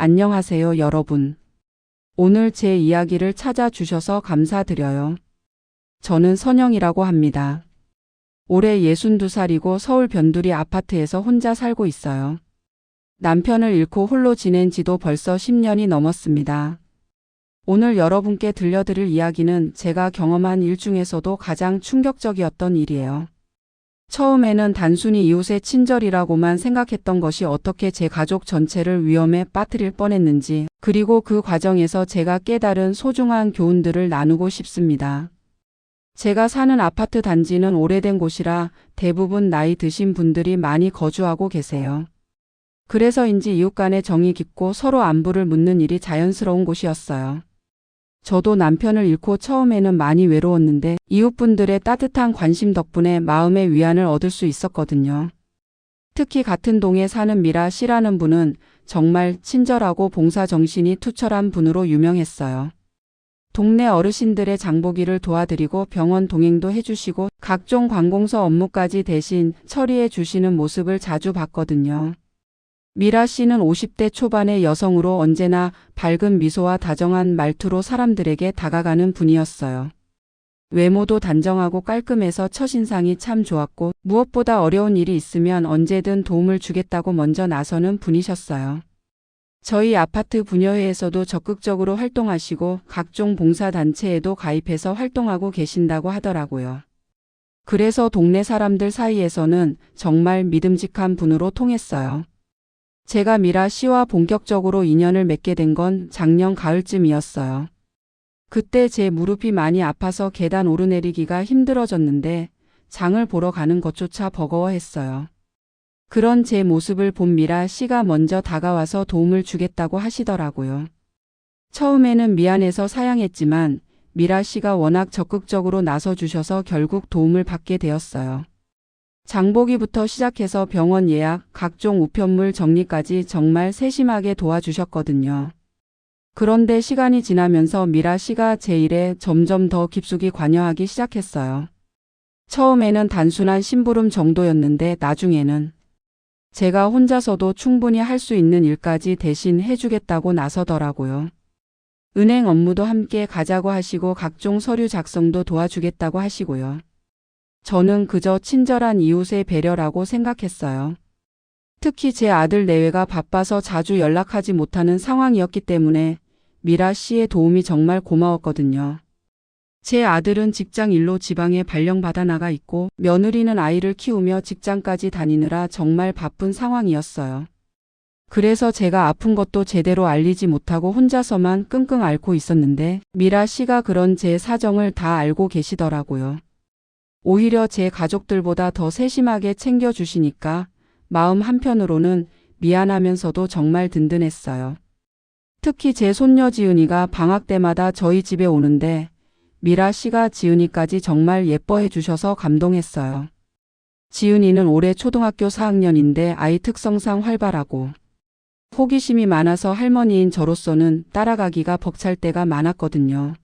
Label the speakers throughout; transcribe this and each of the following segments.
Speaker 1: 안녕하세요, 여러분. 오늘 제 이야기를 찾아주셔서 감사드려요. 저는 선영이라고 합니다. 올해 62살이고 서울 변두리 아파트에서 혼자 살고 있어요. 남편을 잃고 홀로 지낸 지도 벌써 10년이 넘었습니다. 오늘 여러분께 들려드릴 이야기는 제가 경험한 일 중에서도 가장 충격적이었던 일이에요. 처음에는 단순히 이웃의 친절이라고만 생각했던 것이 어떻게 제 가족 전체를 위험에 빠뜨릴 뻔했는지, 그리고 그 과정에서 제가 깨달은 소중한 교훈들을 나누고 싶습니다. 제가 사는 아파트 단지는 오래된 곳이라 대부분 나이 드신 분들이 많이 거주하고 계세요. 그래서인지 이웃 간의 정이 깊고 서로 안부를 묻는 일이 자연스러운 곳이었어요. 저도 남편을 잃고 처음에는 많이 외로웠는데 이웃분들의 따뜻한 관심 덕분에 마음의 위안을 얻을 수 있었거든요. 특히 같은 동에 사는 미라 씨라는 분은 정말 친절하고 봉사 정신이 투철한 분으로 유명했어요. 동네 어르신들의 장보기를 도와드리고 병원 동행도 해주시고 각종 관공서 업무까지 대신 처리해 주시는 모습을 자주 봤거든요. 미라 씨는 50대 초반의 여성으로 언제나 밝은 미소와 다정한 말투로 사람들에게 다가가는 분이었어요. 외모도 단정하고 깔끔해서 첫인상이 참 좋았고 무엇보다 어려운 일이 있으면 언제든 도움을 주겠다고 먼저 나서는 분이셨어요. 저희 아파트 분여회에서도 적극적으로 활동하시고 각종 봉사단체에도 가입해서 활동하고 계신다고 하더라고요. 그래서 동네 사람들 사이에서는 정말 믿음직한 분으로 통했어요. 제가 미라 씨와 본격적으로 인연을 맺게 된 건 작년 가을쯤이었어요. 그때 제 무릎이 많이 아파서 계단 오르내리기가 힘들어졌는데 장을 보러 가는 것조차 버거워했어요. 그런 제 모습을 본 미라 씨가 먼저 다가와서 도움을 주겠다고 하시더라고요. 처음에는 미안해서 사양했지만 미라 씨가 워낙 적극적으로 나서 주셔서 결국 도움을 받게 되었어요. 장보기부터 시작해서 병원 예약, 각종 우편물 정리까지 정말 세심하게 도와주셨거든요. 그런데 시간이 지나면서 미라 씨가 제 일에 점점 더 깊숙이 관여하기 시작했어요. 처음에는 단순한 심부름 정도였는데 나중에는 제가 혼자서도 충분히 할 수 있는 일까지 대신 해주겠다고 나서더라고요. 은행 업무도 함께 가자고 하시고 각종 서류 작성도 도와주겠다고 하시고요. 저는 그저 친절한 이웃의 배려라고 생각했어요. 특히 제 아들 내외가 바빠서 자주 연락하지 못하는 상황이었기 때문에 미라 씨의 도움이 정말 고마웠거든요. 제 아들은 직장 일로 지방에 발령받아 나가 있고 며느리는 아이를 키우며 직장까지 다니느라 정말 바쁜 상황이었어요. 그래서 제가 아픈 것도 제대로 알리지 못하고 혼자서만 끙끙 앓고 있었는데 미라 씨가 그런 제 사정을 다 알고 계시더라고요. 오히려 제 가족들보다 더 세심하게 챙겨주시니까 마음 한편으로는 미안하면서도 정말 든든했어요. 특히 제 손녀 지은이가 방학 때마다 저희 집에 오는데 미라 씨가 지은이까지 정말 예뻐해 주셔서 감동했어요. 지은이는 올해 초등학교 4학년인데 아이 특성상 활발하고 호기심이 많아서 할머니인 저로서는 따라가기가 벅찰 때가 많았거든요.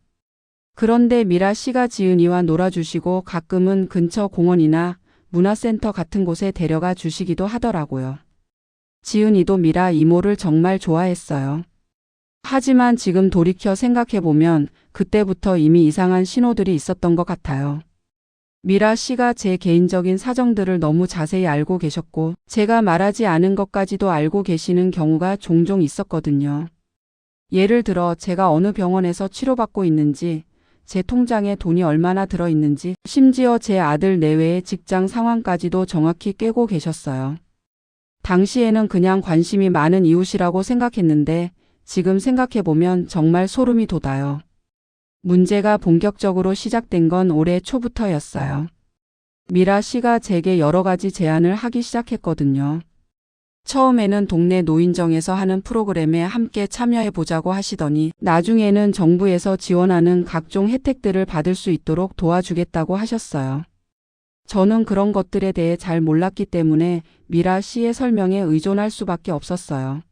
Speaker 1: 그런데 미라 씨가 지은이와 놀아주시고 가끔은 근처 공원이나 문화센터 같은 곳에 데려가 주시기도 하더라고요. 지은이도 미라 이모를 정말 좋아했어요. 하지만 지금 돌이켜 생각해보면 그때부터 이미 이상한 신호들이 있었던 것 같아요. 미라 씨가 제 개인적인 사정들을 너무 자세히 알고 계셨고 제가 말하지 않은 것까지도 알고 계시는 경우가 종종 있었거든요. 예를 들어 제가 어느 병원에서 치료받고 있는지 제 통장에 돈이 얼마나 들어 있는지 심지어 제 아들 내외의 직장 상황까지도 정확히 꿰고 계셨어요. 당시에는 그냥 관심이 많은 이웃이라고 생각했는데 지금 생각해보면 정말 소름이 돋아요. 문제가 본격적으로 시작된 건 올해 초부터였어요. 미라 씨가 제게 여러 가지 제안을 하기 시작했거든요. 처음에는 동네 노인정에서 하는 프로그램에 함께 참여해 보자고 하시더니 나중에는 정부에서 지원하는 각종 혜택들을 받을 수 있도록 도와주겠다고 하셨어요. 저는 그런 것들에 대해 잘 몰랐기 때문에 미라 씨의 설명에 의존할 수밖에 없었어요.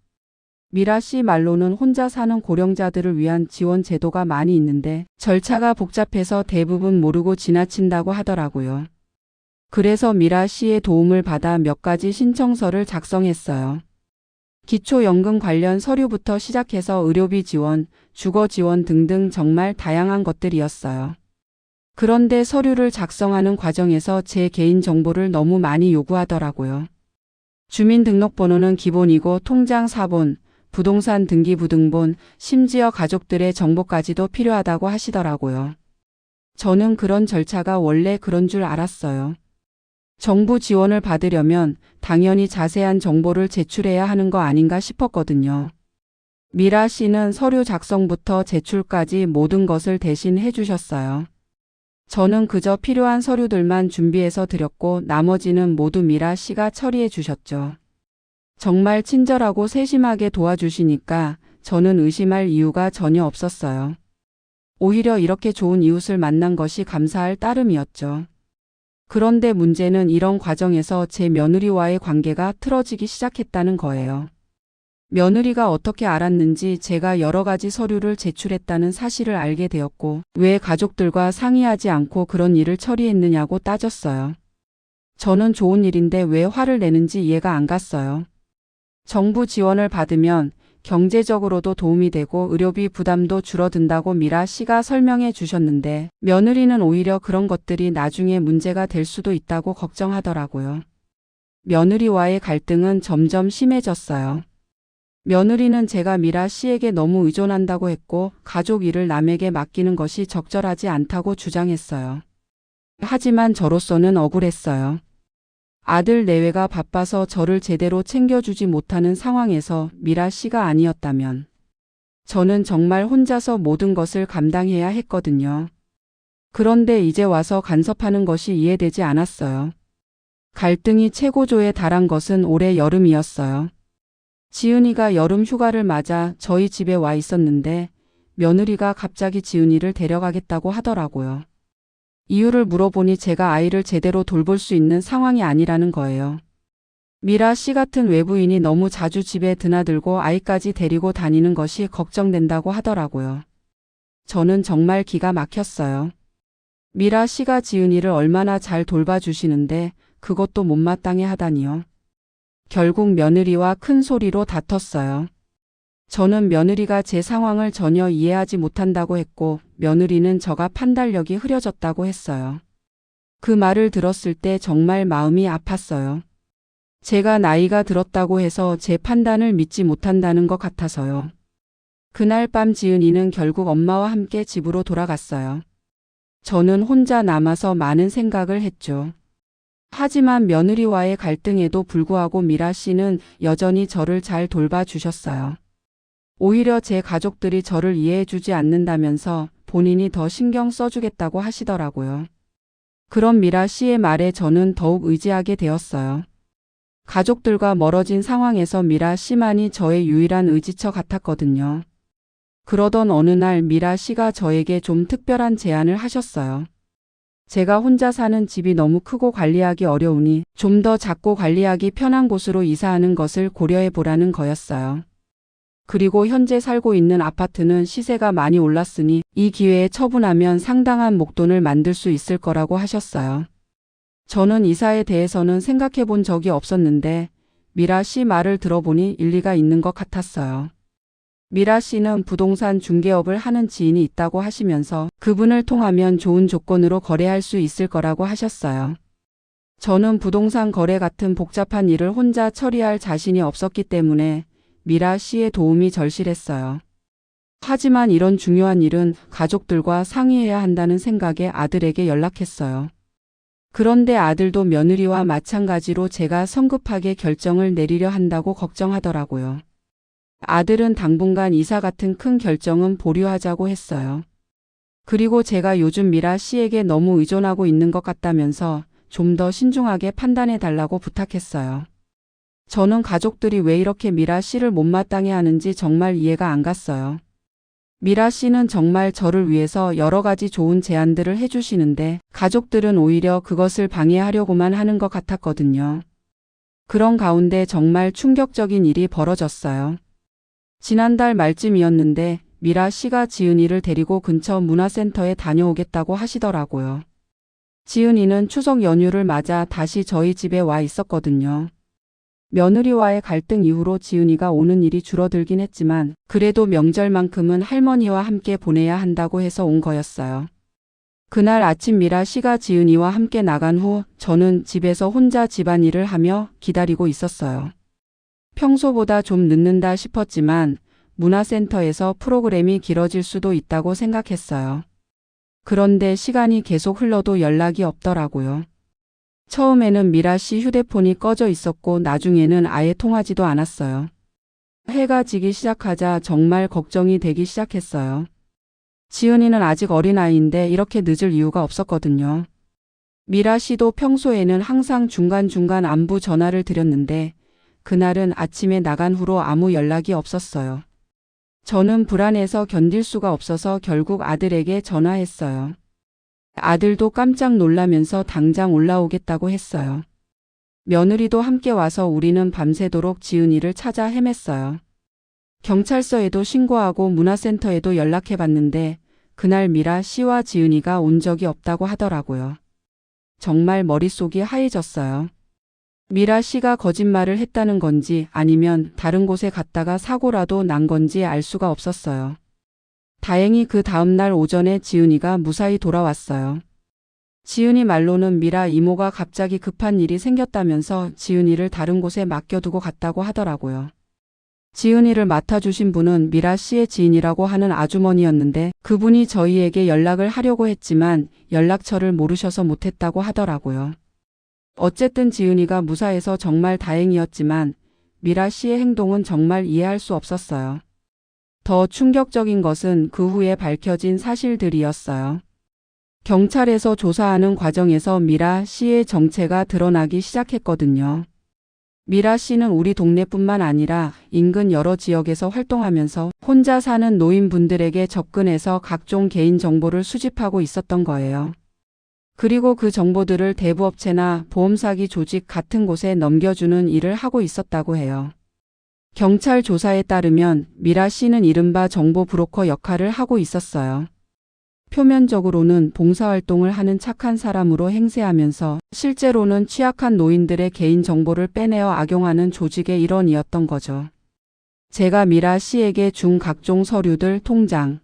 Speaker 1: 미라 씨 말로는 혼자 사는 고령자들을 위한 지원 제도가 많이 있는데 절차가 복잡해서 대부분 모르고 지나친다고 하더라고요. 그래서 미라 씨의 도움을 받아 몇 가지 신청서를 작성했어요. 기초연금 관련 서류부터 시작해서 의료비 지원, 주거 지원 등등 정말 다양한 것들이었어요. 그런데 서류를 작성하는 과정에서 제 개인 정보를 너무 많이 요구하더라고요. 주민등록번호는 기본이고 통장 사본, 부동산 등기부등본, 심지어 가족들의 정보까지도 필요하다고 하시더라고요. 저는 그런 절차가 원래 그런 줄 알았어요. 정부 지원을 받으려면 당연히 자세한 정보를 제출해야 하는 거 아닌가 싶었거든요. 미라 씨는 서류 작성부터 제출까지 모든 것을 대신 해주셨어요. 저는 그저 필요한 서류들만 준비해서 드렸고 나머지는 모두 미라 씨가 처리해 주셨죠. 정말 친절하고 세심하게 도와주시니까 저는 의심할 이유가 전혀 없었어요. 오히려 이렇게 좋은 이웃을 만난 것이 감사할 따름이었죠. 그런데 문제는 이런 과정에서 제 며느리와의 관계가 틀어지기 시작했다는 거예요. 며느리가 어떻게 알았는지 제가 여러 가지 서류를 제출했다는 사실을 알게 되었고 왜 가족들과 상의하지 않고 그런 일을 처리했느냐고 따졌어요. 저는 좋은 일인데 왜 화를 내는지 이해가 안 갔어요. 정부 지원을 받으면 경제적으로도 도움이 되고 의료비 부담도 줄어든다고 미라 씨가 설명해 주셨는데 며느리는 오히려 그런 것들이 나중에 문제가 될 수도 있다고 걱정하더라고요. 며느리와의 갈등은 점점 심해졌어요. 며느리는 제가 미라 씨에게 너무 의존한다고 했고 가족 일을 남에게 맡기는 것이 적절하지 않다고 주장했어요. 하지만 저로서는 억울했어요. 아들 내외가 바빠서 저를 제대로 챙겨주지 못하는 상황에서 미라 씨가 아니었다면 저는 정말 혼자서 모든 것을 감당해야 했거든요. 그런데 이제 와서 간섭하는 것이 이해되지 않았어요. 갈등이 최고조에 달한 것은 올해 여름이었어요. 지은이가 여름 휴가를 맞아 저희 집에 와 있었는데 며느리가 갑자기 지은이를 데려가겠다고 하더라고요. 이유를 물어보니 제가 아이를 제대로 돌볼 수 있는 상황이 아니라는 거예요. 미라 씨 같은 외부인이 너무 자주 집에 드나들고 아이까지 데리고 다니는 것이 걱정된다고 하더라고요. 저는 정말 기가 막혔어요. 미라 씨가 지은이를 얼마나 잘 돌봐주시는데 그것도 못마땅해 하다니요. 결국 며느리와 큰 소리로 다퉜어요. 저는 며느리가 제 상황을 전혀 이해하지 못한다고 했고 며느리는 저가 판단력이 흐려졌다고 했어요. 그 말을 들었을 때 정말 마음이 아팠어요. 제가 나이가 들었다고 해서 제 판단을 믿지 못한다는 것 같아서요. 그날 밤 지은이는 결국 엄마와 함께 집으로 돌아갔어요. 저는 혼자 남아서 많은 생각을 했죠. 하지만 며느리와의 갈등에도 불구하고 미라 씨는 여전히 저를 잘 돌봐주셨어요. 오히려 제 가족들이 저를 이해해주지 않는다면서 본인이 더 신경 써주겠다고 하시더라고요. 그런 미라 씨의 말에 저는 더욱 의지하게 되었어요. 가족들과 멀어진 상황에서 미라 씨만이 저의 유일한 의지처 같았거든요. 그러던 어느 날 미라 씨가 저에게 좀 특별한 제안을 하셨어요. 제가 혼자 사는 집이 너무 크고 관리하기 어려우니 좀 더 작고 관리하기 편한 곳으로 이사하는 것을 고려해 보라는 거였어요. 그리고 현재 살고 있는 아파트는 시세가 많이 올랐으니 이 기회에 처분하면 상당한 목돈을 만들 수 있을 거라고 하셨어요. 저는 이사에 대해서는 생각해 본 적이 없었는데 미라 씨 말을 들어보니 일리가 있는 것 같았어요. 미라 씨는 부동산 중개업을 하는 지인이 있다고 하시면서 그분을 통하면 좋은 조건으로 거래할 수 있을 거라고 하셨어요. 저는 부동산 거래 같은 복잡한 일을 혼자 처리할 자신이 없었기 때문에 미라 씨의 도움이 절실했어요. 하지만 이런 중요한 일은 가족들과 상의해야 한다는 생각에 아들에게 연락했어요. 그런데 아들도 며느리와 마찬가지로 제가 성급하게 결정을 내리려 한다고 걱정하더라고요. 아들은 당분간 이사 같은 큰 결정은 보류하자고 했어요. 그리고 제가 요즘 미라 씨에게 너무 의존하고 있는 것 같다면서 좀 더 신중하게 판단해 달라고 부탁했어요. 저는 가족들이 왜 이렇게 미라 씨를 못마땅해 하는지 정말 이해가 안 갔어요. 미라 씨는 정말 저를 위해서 여러 가지 좋은 제안들을 해주시는데 가족들은 오히려 그것을 방해하려고만 하는 것 같았거든요. 그런 가운데 정말 충격적인 일이 벌어졌어요. 지난달 말쯤이었는데 미라 씨가 지은이를 데리고 근처 문화센터에 다녀오겠다고 하시더라고요. 지은이는 추석 연휴를 맞아 다시 저희 집에 와 있었거든요. 며느리와의 갈등 이후로 지은이가 오는 일이 줄어들긴 했지만 그래도 명절만큼은 할머니와 함께 보내야 한다고 해서 온 거였어요. 그날 아침 미라 씨가 지은이와 함께 나간 후 저는 집에서 혼자 집안일을 하며 기다리고 있었어요. 평소보다 좀 늦는다 싶었지만 문화센터에서 프로그램이 길어질 수도 있다고 생각했어요. 그런데 시간이 계속 흘러도 연락이 없더라고요. 처음에는 미라 씨 휴대폰이 꺼져 있었고 나중에는 아예 통하지도 않았어요. 해가 지기 시작하자 정말 걱정이 되기 시작했어요. 지은이는 아직 어린아이인데 이렇게 늦을 이유가 없었거든요. 미라 씨도 평소에는 항상 중간중간 안부 전화를 드렸는데 그날은 아침에 나간 후로 아무 연락이 없었어요. 저는 불안해서 견딜 수가 없어서 결국 아들에게 전화했어요. 아들도 깜짝 놀라면서 당장 올라오겠다고 했어요. 며느리도 함께 와서 우리는 밤새도록 지은이를 찾아 헤맸어요. 경찰서에도 신고하고 문화센터에도 연락해 봤는데 그날 미라 씨와 지은이가 온 적이 없다고 하더라고요. 정말 머릿속이 하얘졌어요. 미라 씨가 거짓말을 했다는 건지 아니면 다른 곳에 갔다가 사고라도 난 건지 알 수가 없었어요. 다행히 그 다음날 오전에 지은이가 무사히 돌아왔어요. 지은이 말로는 미라 이모가 갑자기 급한 일이 생겼다면서 지은이를 다른 곳에 맡겨두고 갔다고 하더라고요. 지은이를 맡아주신 분은 미라 씨의 지인이라고 하는 아주머니였는데 그분이 저희에게 연락을 하려고 했지만 연락처를 모르셔서 못했다고 하더라고요. 어쨌든 지은이가 무사해서 정말 다행이었지만 미라 씨의 행동은 정말 이해할 수 없었어요. 더 충격적인 것은 그 후에 밝혀진 사실들이었어요. 경찰에서 조사하는 과정에서 미라 씨의 정체가 드러나기 시작했거든요. 미라 씨는 우리 동네뿐만 아니라 인근 여러 지역에서 활동하면서 혼자 사는 노인분들에게 접근해서 각종 개인 정보를 수집하고 있었던 거예요. 그리고 그 정보들을 대부업체나 보험사기 조직 같은 곳에 넘겨주는 일을 하고 있었다고 해요. 경찰 조사에 따르면 미라 씨는 이른바 정보 브로커 역할을 하고 있었어요. 표면적으로는 봉사활동을 하는 착한 사람으로 행세하면서 실제로는 취약한 노인들의 개인 정보를 빼내어 악용하는 조직의 일원이었던 거죠. 제가 미라 씨에게 준 각종 서류들 통장,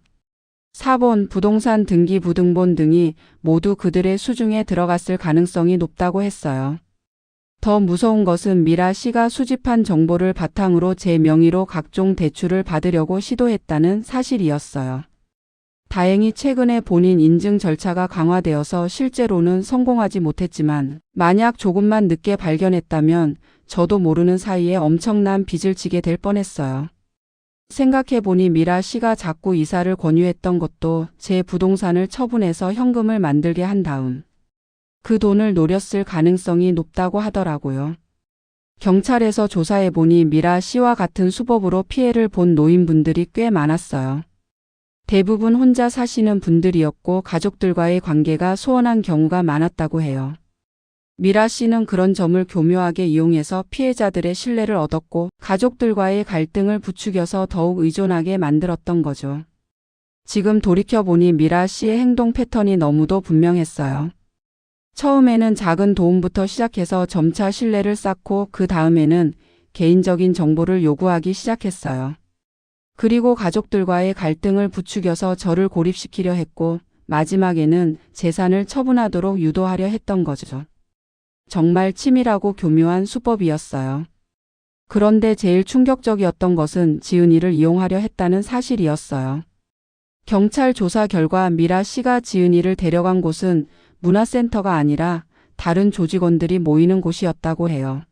Speaker 1: 사본, 부동산 등기 부등본 등이 모두 그들의 수중에 들어갔을 가능성이 높다고 했어요. 더 무서운 것은 미라 씨가 수집한 정보를 바탕으로 제 명의로 각종 대출을 받으려고 시도했다는 사실이었어요. 다행히 최근에 본인 인증 절차가 강화되어서 실제로는 성공하지 못했지만 만약 조금만 늦게 발견했다면 저도 모르는 사이에 엄청난 빚을 지게 될 뻔했어요. 생각해보니 미라 씨가 자꾸 이사를 권유했던 것도 제 부동산을 처분해서 현금을 만들게 한 다음 그 돈을 노렸을 가능성이 높다고 하더라고요. 경찰에서 조사해보니 미라 씨와 같은 수법으로 피해를 본 노인분들이 꽤 많았어요. 대부분 혼자 사시는 분들이었고 가족들과의 관계가 소원한 경우가 많았다고 해요. 미라 씨는 그런 점을 교묘하게 이용해서 피해자들의 신뢰를 얻었고 가족들과의 갈등을 부추겨서 더욱 의존하게 만들었던 거죠. 지금 돌이켜보니 미라 씨의 행동 패턴이 너무도 분명했어요. 처음에는 작은 도움부터 시작해서 점차 신뢰를 쌓고 그 다음에는 개인적인 정보를 요구하기 시작했어요. 그리고 가족들과의 갈등을 부추겨서 저를 고립시키려 했고 마지막에는 재산을 처분하도록 유도하려 했던 거죠. 정말 치밀하고 교묘한 수법이었어요. 그런데 제일 충격적이었던 것은 지은이를 이용하려 했다는 사실이었어요. 경찰 조사 결과 미라 씨가 지은이를 데려간 곳은 문화센터가 아니라 다른 조직원들이 모이는 곳이었다고 해요.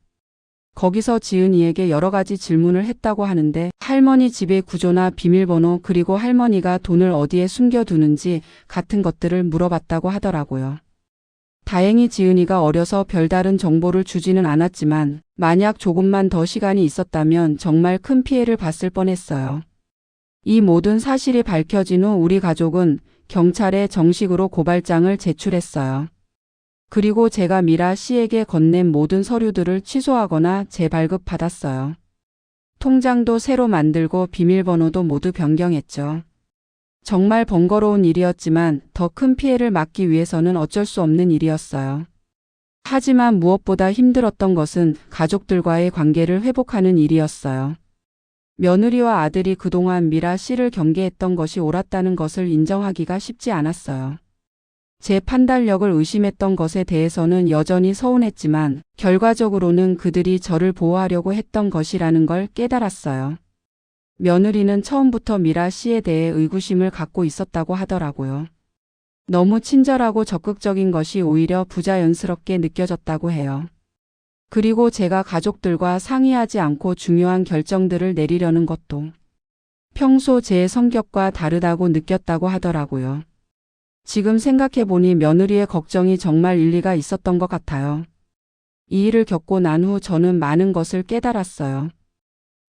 Speaker 1: 거기서 지은이에게 여러 가지 질문을 했다고 하는데 할머니 집의 구조나 비밀번호 그리고 할머니가 돈을 어디에 숨겨두는지 같은 것들을 물어봤다고 하더라고요. 다행히 지은이가 어려서 별다른 정보를 주지는 않았지만 만약 조금만 더 시간이 있었다면 정말 큰 피해를 봤을 뻔했어요. 이 모든 사실이 밝혀진 후 우리 가족은 경찰에 정식으로 고발장을 제출했어요. 그리고 제가 미라 씨에게 건넨 모든 서류들을 취소하거나 재발급 받았어요. 통장도 새로 만들고 비밀번호도 모두 변경했죠. 정말 번거로운 일이었지만 더 큰 피해를 막기 위해서는 어쩔 수 없는 일이었어요. 하지만 무엇보다 힘들었던 것은 가족들과의 관계를 회복하는 일이었어요. 며느리와 아들이 그동안 미라 씨를 경계했던 것이 옳았다는 것을 인정하기가 쉽지 않았어요. 제 판단력을 의심했던 것에 대해서는 여전히 서운했지만 결과적으로는 그들이 저를 보호하려고 했던 것이라는 걸 깨달았어요. 며느리는 처음부터 미라 씨에 대해 의구심을 갖고 있었다고 하더라고요. 너무 친절하고 적극적인 것이 오히려 부자연스럽게 느껴졌다고 해요. 그리고 제가 가족들과 상의하지 않고 중요한 결정들을 내리려는 것도 평소 제 성격과 다르다고 느꼈다고 하더라고요. 지금 생각해보니 며느리의 걱정이 정말 일리가 있었던 것 같아요. 이 일을 겪고 난 후 저는 많은 것을 깨달았어요.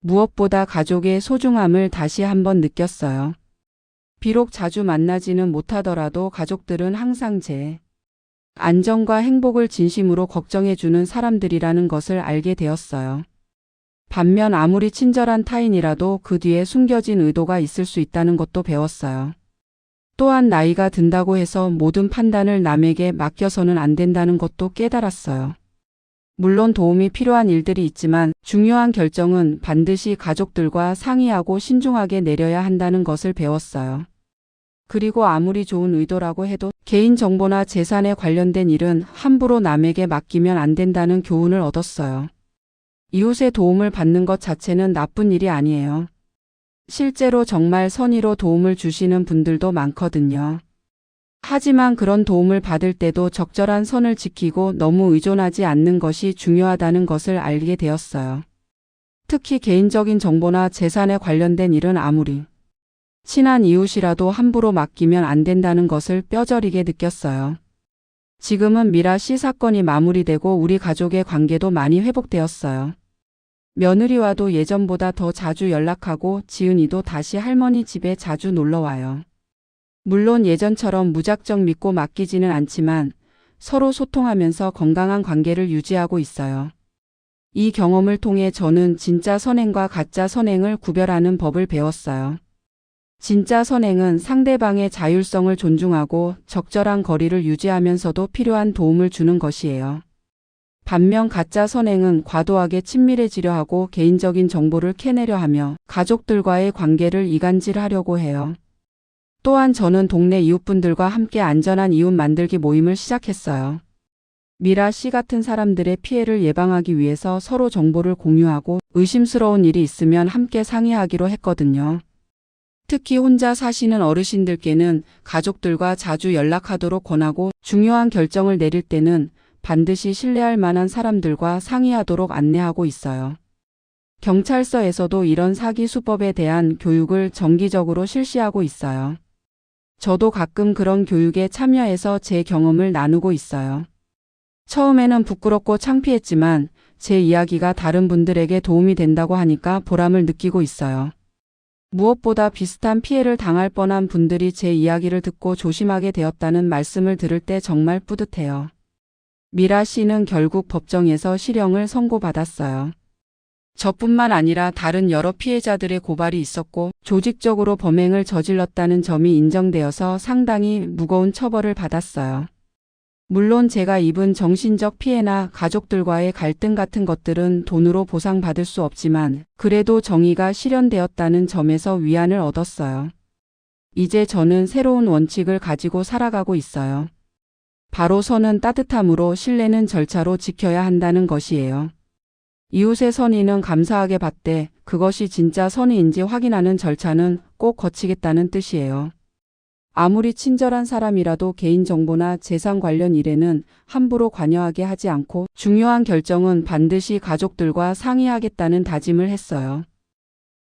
Speaker 1: 무엇보다 가족의 소중함을 다시 한번 느꼈어요. 비록 자주 만나지는 못하더라도 가족들은 항상 제 안정과 행복을 진심으로 걱정해주는 사람들이라는 것을 알게 되었어요. 반면 아무리 친절한 타인이라도 그 뒤에 숨겨진 의도가 있을 수 있다는 것도 배웠어요. 또한 나이가 든다고 해서 모든 판단을 남에게 맡겨서는 안 된다는 것도 깨달았어요. 물론 도움이 필요한 일들이 있지만 중요한 결정은 반드시 가족들과 상의하고 신중하게 내려야 한다는 것을 배웠어요. 그리고 아무리 좋은 의도라고 해도 개인정보나 재산에 관련된 일은 함부로 남에게 맡기면 안 된다는 교훈을 얻었어요. 이웃의 도움을 받는 것 자체는 나쁜 일이 아니에요. 실제로 정말 선의로 도움을 주시는 분들도 많거든요. 하지만 그런 도움을 받을 때도 적절한 선을 지키고 너무 의존하지 않는 것이 중요하다는 것을 알게 되었어요. 특히 개인적인 정보나 재산에 관련된 일은 아무리 친한 이웃이라도 함부로 맡기면 안 된다는 것을 뼈저리게 느꼈어요. 지금은 미라 씨 사건이 마무리되고 우리 가족의 관계도 많이 회복되었어요. 며느리와도 예전보다 더 자주 연락하고 지은이도 다시 할머니 집에 자주 놀러 와요. 물론 예전처럼 무작정 믿고 맡기지는 않지만 서로 소통하면서 건강한 관계를 유지하고 있어요. 이 경험을 통해 저는 진짜 선행과 가짜 선행을 구별하는 법을 배웠어요. 진짜 선행은 상대방의 자율성을 존중하고 적절한 거리를 유지하면서도 필요한 도움을 주는 것이에요. 반면 가짜 선행은 과도하게 친밀해지려 하고 개인적인 정보를 캐내려 하며 가족들과의 관계를 이간질하려고 해요. 또한 저는 동네 이웃분들과 함께 안전한 이웃 만들기 모임을 시작했어요. 미라 씨 같은 사람들의 피해를 예방하기 위해서 서로 정보를 공유하고 의심스러운 일이 있으면 함께 상의하기로 했거든요. 특히 혼자 사시는 어르신들께는 가족들과 자주 연락하도록 권하고 중요한 결정을 내릴 때는 반드시 신뢰할 만한 사람들과 상의하도록 안내하고 있어요. 경찰서에서도 이런 사기 수법에 대한 교육을 정기적으로 실시하고 있어요. 저도 가끔 그런 교육에 참여해서 제 경험을 나누고 있어요. 처음에는 부끄럽고 창피했지만 제 이야기가 다른 분들에게 도움이 된다고 하니까 보람을 느끼고 있어요. 무엇보다 비슷한 피해를 당할 뻔한 분들이 제 이야기를 듣고 조심하게 되었다는 말씀을 들을 때 정말 뿌듯해요. 미라 씨는 결국 법정에서 실형을 선고받았어요. 저뿐만 아니라 다른 여러 피해자들의 고발이 있었고 조직적으로 범행을 저질렀다는 점이 인정되어서 상당히 무거운 처벌을 받았어요. 물론 제가 입은 정신적 피해나 가족들과의 갈등 같은 것들은 돈으로 보상받을 수 없지만 그래도 정의가 실현되었다는 점에서 위안을 얻었어요. 이제 저는 새로운 원칙을 가지고 살아가고 있어요. 바로 선은 따뜻함으로 신뢰는 절차로 지켜야 한다는 것이에요. 이웃의 선의는 감사하게 받되 그것이 진짜 선의인지 확인하는 절차는 꼭 거치겠다는 뜻이에요. 아무리 친절한 사람이라도 개인정보나 재산 관련 일에는 함부로 관여하게 하지 않고 중요한 결정은 반드시 가족들과 상의하겠다는 다짐을 했어요.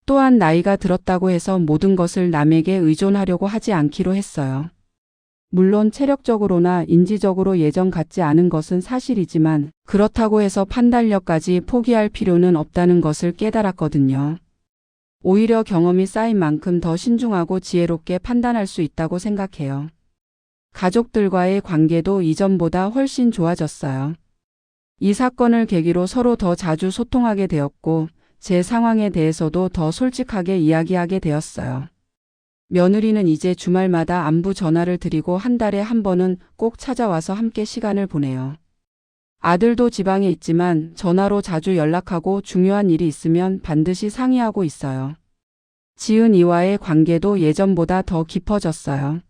Speaker 1: 또한 나이가 들었다고 해서 모든 것을 남에게 의존하려고 하지 않기로 했어요. 물론 체력적으로나 인지적으로 예전 같지 않은 것은 사실이지만 그렇다고 해서 판단력까지 포기할 필요는 없다는 것을 깨달았거든요. 오히려 경험이 쌓인 만큼 더 신중하고 지혜롭게 판단할 수 있다고 생각해요. 가족들과의 관계도 이전보다 훨씬 좋아졌어요. 이 사건을 계기로 서로 더 자주 소통하게 되었고 제 상황에 대해서도 더 솔직하게 이야기하게 되었어요. 며느리는 이제 주말마다 안부 전화를 드리고 한 달에 한 번은 꼭 찾아와서 함께 시간을 보내요. 아들도 지방에 있지만 전화로 자주 연락하고 중요한 일이 있으면 반드시 상의하고 있어요. 지은 이와의 관계도 예전보다 더 깊어졌어요.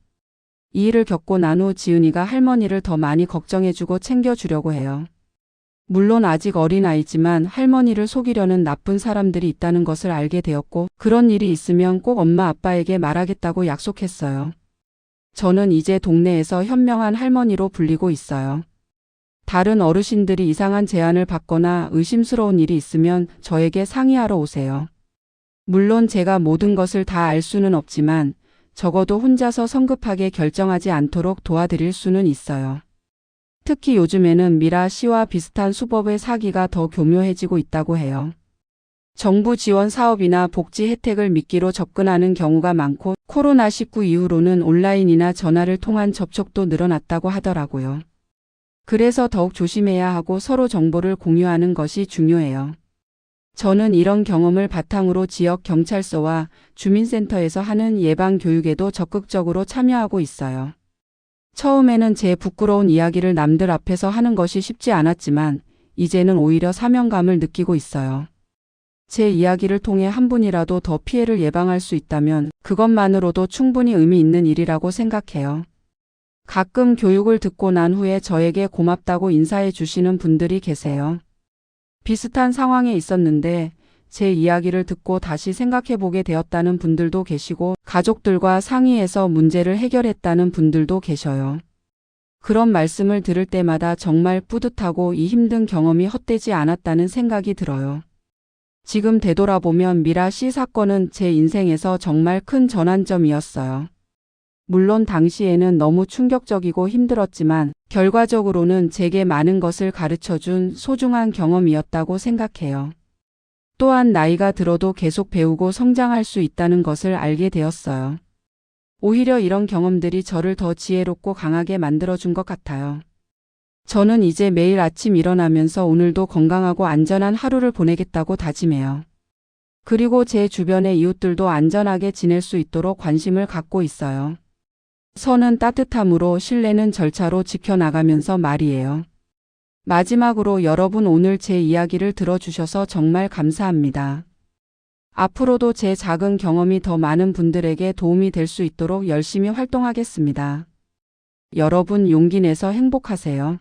Speaker 1: 이 일을 겪고 난 후 지은이가 할머니를 더 많이 걱정해주고 챙겨주려고 해요. 물론 아직 어린아이지만 할머니를 속이려는 나쁜 사람들이 있다는 것을 알게 되었고 그런 일이 있으면 꼭 엄마 아빠에게 말하겠다고 약속했어요. 저는 이제 동네에서 현명한 할머니로 불리고 있어요. 다른 어르신들이 이상한 제안을 받거나 의심스러운 일이 있으면 저에게 상의하러 오세요. 물론 제가 모든 것을 다 알 수는 없지만 적어도 혼자서 성급하게 결정하지 않도록 도와드릴 수는 있어요. 특히 요즘에는 미라 씨와 비슷한 수법의 사기가 더 교묘해지고 있다고 해요. 정부 지원 사업이나 복지 혜택을 미끼로 접근하는 경우가 많고 코로나19 이후로는 온라인이나 전화를 통한 접촉도 늘어났다고 하더라고요. 그래서 더욱 조심해야 하고 서로 정보를 공유하는 것이 중요해요. 저는 이런 경험을 바탕으로 지역 경찰서와 주민센터에서 하는 예방 교육에도 적극적으로 참여하고 있어요. 처음에는 제 부끄러운 이야기를 남들 앞에서 하는 것이 쉽지 않았지만 이제는 오히려 사명감을 느끼고 있어요. 제 이야기를 통해 한 분이라도 더 피해를 예방할 수 있다면 그것만으로도 충분히 의미 있는 일이라고 생각해요. 가끔 교육을 듣고 난 후에 저에게 고맙다고 인사해 주시는 분들이 계세요. 비슷한 상황에 있었는데 제 이야기를 듣고 다시 생각해 보게 되었다는 분들도 계시고 가족들과 상의해서 문제를 해결했다는 분들도 계셔요. 그런 말씀을 들을 때마다 정말 뿌듯하고 이 힘든 경험이 헛되지 않았다는 생각이 들어요. 지금 되돌아보면 미라 씨 사건은 제 인생에서 정말 큰 전환점이었어요. 물론 당시에는 너무 충격적이고 힘들었지만 결과적으로는 제게 많은 것을 가르쳐 준 소중한 경험이었다고 생각해요. 또한 나이가 들어도 계속 배우고 성장할 수 있다는 것을 알게 되었어요. 오히려 이런 경험들이 저를 더 지혜롭고 강하게 만들어준 것 같아요. 저는 이제 매일 아침 일어나면서 오늘도 건강하고 안전한 하루를 보내겠다고 다짐해요. 그리고 제 주변의 이웃들도 안전하게 지낼 수 있도록 관심을 갖고 있어요. 선은 따뜻함으로 신뢰는 절차로 지켜나가면서 말이에요. 마지막으로 여러분 오늘 제 이야기를 들어주셔서 정말 감사합니다. 앞으로도 제 작은 경험이 더 많은 분들에게 도움이 될 수 있도록 열심히 활동하겠습니다. 여러분 용기 내서 행복하세요.